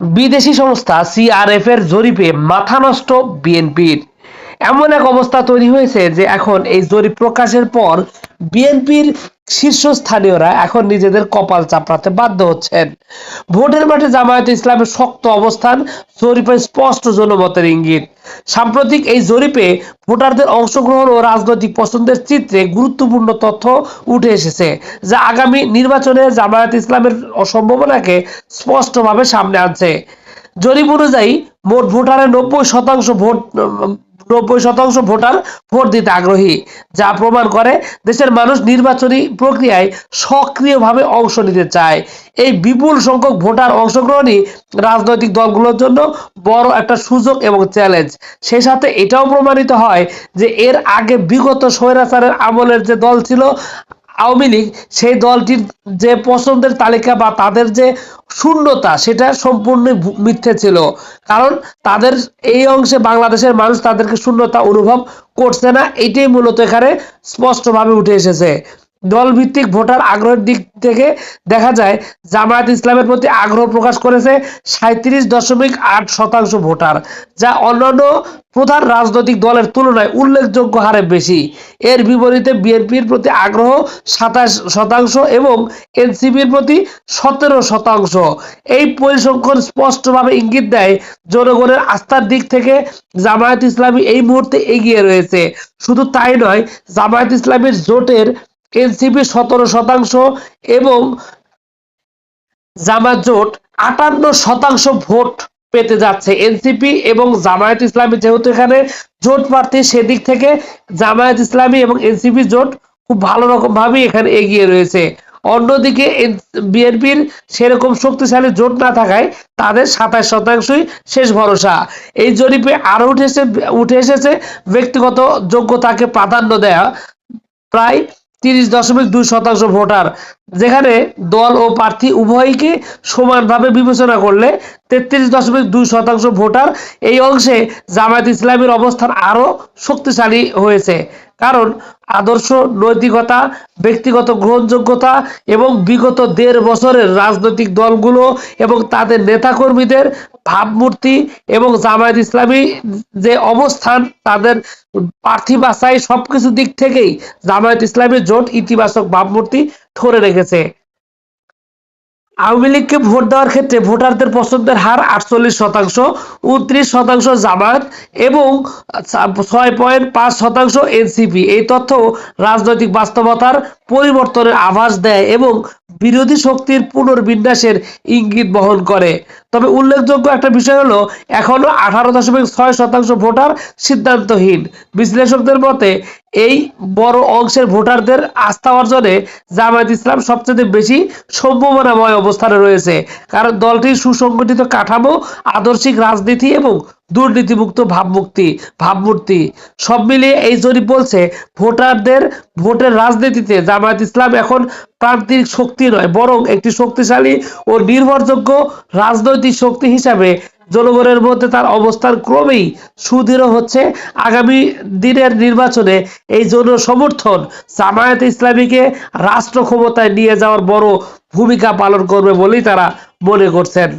বিদেশি সংস্থা সিআরএফ এর জরিপে মাথা নষ্ট বিএনপির। এমন এক অবস্থা তৈরি হয়েছে যে এখন এই জরিপ প্রকাশের পর বিএনপির শীর্ষস্থানীয়রা এখন নিজেদের কপাল চাপড়াতে বাধ্য হচ্ছেন। ভোটের মাঠে জামায়াত ইসলামের শক্ত অবস্থান জরিপে স্পষ্ট জনমতের ইঙ্গিত। সাম্প্রতিক এই জরিপে ভোটারদের অংশগ্রহণ ও রাজনৈতিক পছন্দের চিত্রে গুরুত্বপূর্ণ তথ্য উঠে এসেছে, যা আগামী নির্বাচনে জামায়াত ইসলামের অসম্ভাবনাকে স্পষ্টভাবে সামনে আনছে। জরিপ অনুযায়ী মোট ভোটারের নব্বই শতাংশ ভোট নব্বই শতাংশ ভোটার ভোট দিতে আগ্রহী, যা প্রমাণ করে দেশের মানুষ নির্বাচনী প্রক্রিয়ায় সক্রিয়ভাবে অংশ নিতে চায়। এই বিপুল সংখ্যক ভোটার অংশগ্রহণই রাজনৈতিক দলগুলোর জন্য বড় একটা সুযোগ এবং চ্যালেঞ্জ। সেই সাথে এটাও প্রমাণিত হয় যে এর আগে বিগত স্বৈরাচারের আমলের যে দল ছিল আওয়ামী লীগ, সেই দলটির যে পছন্দের তালিকা বা তাদের যে শূন্যতা, সেটা সম্পূর্ণ মিথ্যে ছিল। কারণ তাদের এই অংশে বাংলাদেশের মানুষ তাদেরকে শূন্যতা অনুভব করছে না, এটাই মূলত এখানে স্পষ্টভাবে উঠে এসেছে। দলভিত্তিক ভোটার আগ্রহের দিক থেকে দেখা যায়, জামায়াত ইসলামের প্রতি আগ্রহ প্রকাশ করেছে সাঁত্রিশ দশমিক আট শতাংশ ভোটার, যা অন্যান্য প্রধান রাজনৈতিক দলের তুলনায় উল্লেখযোগ্য হারে বেশি। এর বিপরীতে বিএনপির প্রতি আগ্রহ সাতাশ শতাংশ এবং এনসিপির প্রতি সতেরো শতাংশ। এই পরিসংখ্যান স্পষ্টভাবে ইঙ্গিত দেয়, জনগণের আস্থার দিক থেকে জামায়াত ইসলামী এই মুহূর্তে এগিয়ে রয়েছে। শুধু তাই নয়, জামায়াত ইসলামীর জোটের এনসিপি সতেরো শতাংশ এবং জামাত জোট আটান্ন শতাংশ ভোট পেতে যাচ্ছে। এনসিপি এবং জামায়াত ইসলামী যেহেতু এখানে জোট প্রার্থী, সেদিক থেকে জামায়াত ইসলামী এবং এনসিপি জোট খুব ভালো রকম ভাবে এখানে এগিয়ে রয়েছে। অন্যদিকে বিএনপির সেরকম শক্তিশালী জোট না থাকায় তাদের সাতাশ শতাংশই শেষ ভরসা। এই জরিপে আরও উঠে এসে উঠে এসেছে ব্যক্তিগত যোগ্যতাকে প্রাধান্য দেয়া। প্রায় তিরিশ দশমিক দুই শতাংশ ভোটার, যেখানে দল ও প্রার্থী উভয়কে সমানভাবে বিবেচনা করলে তেত্রিশ দশমিক দুই শতাংশ ভোটার, এই অংশে জামায়াত ইসলামের অবস্থান আরও শক্তিশালী হয়েছে। কারণ আদর্শ, নৈতিকতা, ব্যক্তিগত গ্রহণযোগ্যতা এবং বিগত দেড় বছরের রাজনৈতিক দলগুলো এবং তাদের নেতাকর্মীদের ভাবমূর্তি এবং জামায়াত ইসলামী যে অবস্থান, তাদের প্রার্থী বাছাই সবকিছু দিক থেকেই জামায়াত ইসলামী জোট ইতিবাচক ভাবমূর্তি ধরে রেখেছে। আওয়ামী লীগকে ভোট দেওয়ার ক্ষেত্রে ভোটারদের পছন্দের হার আটচল্লিশ শতাংশ, উনত্রিশ শতাংশ জামায়াত এবং ছয় পয়েন্ট পাঁচ শতাংশ এনসিপি। এই তথ্য রাজনৈতিক বাস্তবতার পরিবর্তনের আভাস দেয় এবং বিরোধী শক্তির পুনর্বিন্যাসের ইঙ্গিত বহন করে। তবে উল্লেখযোগ্য একটা বিষয় হলো, এখনও আঠারো দশমিক ছয় শতাংশ ভোটার সিদ্ধান্তহীন। বিশ্লেষকদের মতে, এই বড় অংশের ভোটারদের আস্থা অর্জনে জামায়াত ইসলাম সবচেয়ে বেশি সম্ভাবনাময় অবস্থানে রয়েছে। কারণ দলটির সুসংগঠিত কাঠামো, আদর্শিক রাজনীতি এবং দুর্নীতিমুক্ত ভাবমুক্তি ভাবমূর্তি। সব মিলিয়ে এই জরিপ বলছে, ভোটারদের ভোটের রাজনীতিতে জামায়াত ইসলাম এখন প্রান্তিক শক্তি নয়, বরং একটি শক্তিশালী ও নির্ভরযোগ্য রাজনৈতিক শক্তি হিসাবে জনগণের মধ্যে তার অবস্থান ক্রমেই সুদৃঢ় হচ্ছে। আগামী দিনের নির্বাচনে এই জন্য সমর্থন জামায়াত ইসলামীকে রাষ্ট্র ক্ষমতায় নিয়ে যাওয়ার বড় ভূমিকা পালন করবে বলেই তারা মনে করছেন।